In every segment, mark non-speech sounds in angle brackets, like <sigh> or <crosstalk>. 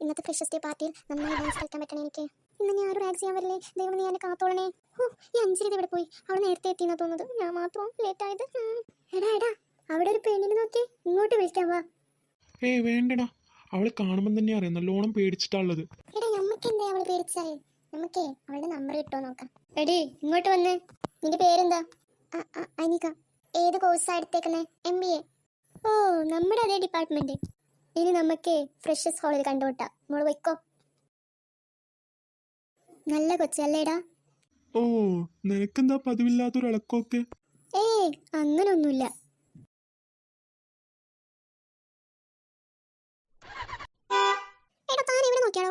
ഇന്നത്തെ ഫ്രഷസ് ഡേ പാർട്ടിയിൽ നന്നായി ഡാൻസ് കളിക്കാൻ പറ്റണേ എനിക്ക്. ഇന്ന് ഞാൻ ആരും ഡാൻസ് ചെയ്യാൻ വരില്ലേ? ദൈവം നീ എന്നെ കാത്തോളണേ. ഓ ഈ അഞ്ചിരി ഇവിടെ പോയി? അവൾ നേരത്തെ എത്തി എത്തിയെന്നാ തോന്നുന്നത്. ഞാൻ മാത്രം ലേറ്റ് ആയത്. എടാ എടാ അവിടെ ഒരു പെണ്ണിനെ നോക്കി. ഇങ്ങോട്ട് വിളിക്കാൻ വാ. ഏയ് വേണ്ടടാ. അവൾ കാണുമ്പോൾ തന്നെ അറിയാം. നല്ലോണം പേടിച്ചിട്ടാണ് ഉള്ളത്. എടാ നമുക്ക് എന്താ അവളെ പേടിച്ചാലേ നമുക്കേ അവളുടെ നമ്പർ കിട്ടോ നോക്കാം. എടി ഇങ്ങോട്ട് വന്ന്. നിന്റെ പേരെന്താ? അനിക. ഏത് കോഴ്സാ എടുത്തേക്കുന്നേ? എം ബി എ ഓ നമ്മുടെ അതേ ഡിപ്പാർട്ട്മെന്റ് ഇനി നമുക്ക് ഫ്രഷസ് ഹാളിൽ കണ്ടുമുട്ടാം. മോൾ വയ്ക്കോ നല്ല കൊച്ചല്ലേടാ ഓ നിനക്കെന്താ പതിവില്ലാത്തൊരു ഏ അങ്ങനൊന്നുമില്ല.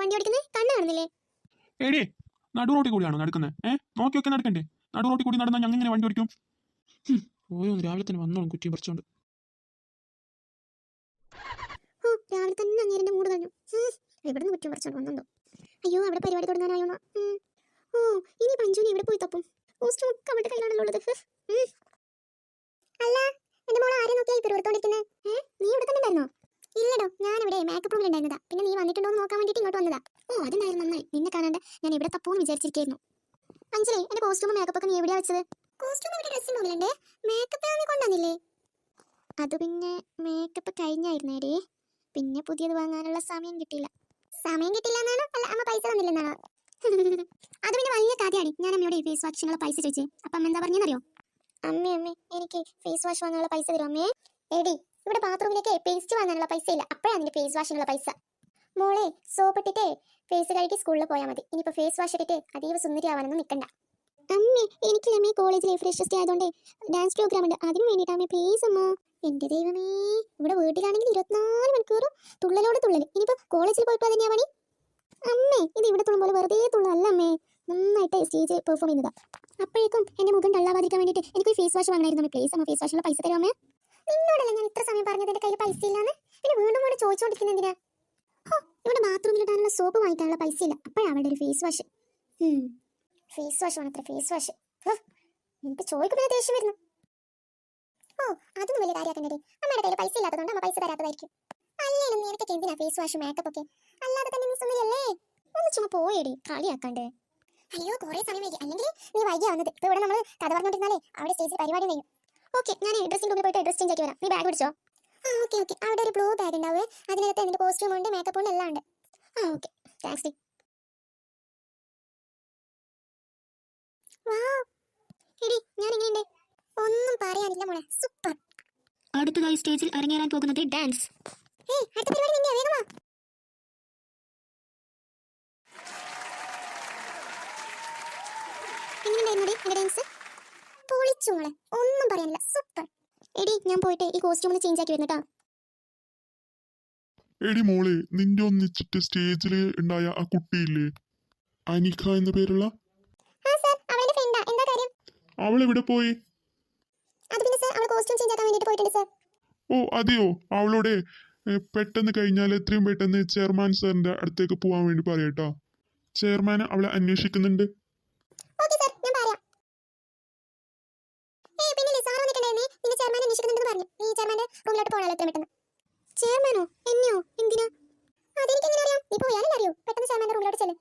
വണ്ടി ഓടിക്കുന്നത് കണ്ണ് കാണുന്നില്ലേ? എടേ നടു റോട്ടിൽ കൂടിയാണോ നടക്കുന്നത് ഏ നടക്കണ്ടേ? നടു റോട്ടിൽ കൂടി നടന്നാൽ ഞങ്ങൾ ഇങ്ങനെ വണ്ടി ഓടിക്കും. ഓയോ രാവിലെ തന്നെ വന്നോളും കുറ്റിയും പറിച്ചോണ്ട് ഓ രാവിലെ തന്നെ അങ്ങേരന്റെ മൂട് കഴിഞ്ഞു എവിടെ നിന്ന് കുറ്റം പറിച്ചോണ്ട് വന്നോ അയ്യോ അവിടെ പരിപാടി തുടങ്ങാനായോ ഓ ഇനി പഞ്ചുനി എവിടെ പോയി തപ്പും? കോസ്റ്റ്യൂം ഒക്കെ അവളുടെ കയ്യിലാണല്ലോ ഉള്ളത്. അല്ല എന്റെ മോളെ ആരെ നോക്കിയായി പെരുവടുത്തോണ്ടിരിക്കുന്നത് ഏ നീ ഇവിടെ തന്നെ ഉണ്ടായിരുന്നോ? ഇല്ലടോ ഞാൻ ഇവിടെ മേക്കപ്പ് റൂമിൽ ഉണ്ടായിരുന്നതാ. പിന്നെ നീ വന്നിട്ടുണ്ടോ എന്ന് നോക്കാൻ വേണ്ടിയിട്ട് ഇങ്ങോട്ട് വന്നതാ. ഓ അതുണ്ടായിരുന്നു നന്നായി. നിന്നെ കാണാണ്ട് ഞാൻ ഇവിടെ തപ്പൂന്ന് വിചാരിച്ചിരിക്കുന്നു അഞ്ജലി എന്റെ കോസ്റ്റ്യൂം മേക്കപ്പ് ഒക്കെ നീ എവിടെയാ വെച്ചത്? കോസ്റ്റ്യൂം ഇവിടെ ഡ്രസ്സിംഗ് റൂമിലുണ്ട് മേക്കപ്പ് നീ കൊണ്ടുവന്നില്ലേ? അത് പിന്നെ മേക്കപ്പ് കഴിഞ്ഞായിരുന്നേടേ. പിന്നെ പുതിയത് വാങ്ങാനുള്ള സമയം കിട്ടിയില്ല. സമയം കിട്ടില്ല എന്നാണോ അല്ല അമ്മ പൈസ തന്നില്ലെന്നാണോ? <laughs> അത് പിന്നെ വലിയ കഥയാണ് ഞാൻ അമ്മയോട് ഫേസ് വാഷിനുള്ള പൈസ ചോദിച്ചേ. അപ്പം എന്താ പറഞ്ഞെന്നറിയോ? അമ്മേ അമ്മേ എനിക്ക് ഫേസ് വാഷ് വാങ്ങാനുള്ള പൈസ തരും അമ്മേ? എടി ഇവിടെ ബാത്റൂമിലേക്ക് പേസ്റ്റ് വാങ്ങാനുള്ള പൈസ ഇല്ല. അപ്പോഴാണ് നിന്റെ ഫേസ് വാഷിനുള്ള പൈസ. മോളെ സോപ്പ് ഇട്ടിട്ട് ഫേസ് കഴുകി സ്കൂളിൽ പോയാൽ മതി. ഇനിയിപ്പോൾ ഫേസ് വാഷ് ഇട്ടിട്ട് അതീവ സുന്ദരി ആവാനൊന്നും നിൽക്കണ്ട അമ്മേ എനിക്ക് അമ്മേ കോളേജിലെ ഫ്രഷസ്റ്റ് ആയതുകൊണ്ട് ഡാൻസ് പ്രോഗ്രാം ഉണ്ട്. അതിന് വേണ്ടിയിട്ട് അമ്മേ പ്ലീസ് അമ്മ. എന്റെ ദൈവമേ ഇവിടെ വീട്ടിലാണെങ്കിൽ ഇരുപത്തിനാല് മണിക്കൂറും തുള്ളലോട് തുള്ളൽ ഇനിയിപ്പോ കോളേജിൽ പോയിട്ട് തന്നെയാ പണി? അമ്മേ ഇത് ഇവിടെ തുള്ളും പോലെ വെറുതെ തുള്ളല്ല അമ്മേ. നന്നായിട്ട് സ്റ്റേജ് പെർഫോം ചെയ്യുന്നതാ. അപ്പോഴേക്കും എന്റെ മുഖം തള്ളാവാതിരിക്കാൻ വേണ്ടിയിട്ട് എനിക്ക് ഫേസ് വാഷ് വാങ്ങണമായിരുന്നു പ്ലീസ് അമ്മ ഫേസ് വാഷിനുള്ള പൈസ തരുമേ നിന്നോടല്ല ഞാൻ ഇത്ര സമയം പറഞ്ഞത്? എന്റെ കയ്യിൽ പൈസ ഇല്ലാന്ന്. പിന്നെ വീണ്ടും വീണ്ടും ചോദിച്ചോണ്ടിരിക്കുന്ന എന്തിനാ? ഹോ, ഇവിടെ ബാത്റൂമിൽ ഇടാനുള്ള സോപ്പ് വാങ്ങിക്കാനുള്ള പൈസ ഇല്ല. അപ്പോഴാണ് അവളുടെ ഒരു ഫേസ് വാഷ് ഫേസ് വാഷ് വേണത്ര ഫേസ് വാഷ് എനിക്ക് ചോദിക്കുമ്പോൾ ദേഷ്യം വരുന്നു. ഓ അതൊന്നും വലിയ കാര്യമാക്കണ്ടേ അമ്മയുടെ കയ്യിൽ പൈസ ഇല്ലാത്തതുകൊണ്ട് അമ്മ പൈസ തരാത്തതായിരിക്കും. അല്ലേലും നിനക്കൊക്കെ എന്തിനാ ഫേസ് വാഷ് മേക്കപ്പ് ഒക്കെ? അല്ലാതെ തന്നെ നീ സുന്ദരിയല്ലേ? ഒന്ന് ചുമ്മാ പോയേടി കളിയാക്കണ്ടേ. അയ്യോ കുറേ സമയം വൈകി. അല്ലെങ്കിൽ നീ വൈകിയാ വന്നത്. ഇപ്പൊ ഇവിടെ നമ്മൾ കഥ പറഞ്ഞുകൊണ്ടിരുന്നാലേ അവിടെ സ്റ്റേജിൽ പരിപാടി കഴിയും. ഓക്കെ ഞാൻ ഡ്രസ്സിംഗ് റൂമിൽ പോയിട്ട് ഡ്രസ് ചേഞ്ച് ആക്കി വരാം. നീ ബാഗ് പിടിച്ചോ? ആ ഓക്കെ ഓക്കെ. അവിടെ ഒരു ബ്ലൂ ബാഗ് ഉണ്ടാവേ അതിനകത്ത് എന്റെ കോസ്റ്റ്യൂമുണ്ട് മേക്കപ്പ് ഉണ്ട് എല്ലാം ഉണ്ട്. ആ ഓക്കെ. Thanks D. ഒന്നും പറയാനില്ല മോളെ. സൂപ്പർ. അടുത്തതായി സ്റ്റേജിൽ അരങ്ങേറാൻ പോകുന്നത് ഡാൻസ്. ഏയ് അടുത്ത പരിപാടി നിന്റെ പൊളിച്ചു മോളെ. ഒന്നും പറയാനില്ല. സൂപ്പർ. എടി ഞാൻ പോയിട്ട് ഈ കോസ്റ്റ്യൂം ഒന്ന് ചേഞ്ച് ആക്കി വരുന്നട്ടാ എടി മോളെ നിന്റെ ഒന്നിച്ചിട്ട് സ്റ്റേജിൽ ഉണ്ടായ ആ കുട്ടിയില്ലേ? അനിഖ എന്ന പേരുള്ള ആ സർ അവളുടെ ഫ്രണ്ടാ എന്താ കാര്യം അവൾ എവിടെ പോയി അത് പിന്നെ സർ അവൾ കോസ്റ്റ്യൂം ചേഞ്ച് ആക്കാൻ വേണ്ടിയിട്ട് എവിടെ പോയി? ഓ അതെയോ? അവളോടെ പെട്ടെന്ന് കഴിഞ്ഞാൽ എത്രയും പെട്ടെന്ന് ചെയർമാൻ സാറിന്റെ അടുത്തേക്ക് പോവാൻ വേണ്ടി പറയട്ടോ ചെയർമാൻ അവളെ അന്വേഷിക്കുന്നുണ്ട്. ചെയർമാനോ എന്നെയോ? എന്തിനാ? അതെനിക്ക് എങ്ങനെ അറിയാം? നീ പോയാലല്ലേ അറിയോ പെട്ടെന്ന് ചെയർമാന്റെ റൂമിലോട്ട് ചെല്ല്.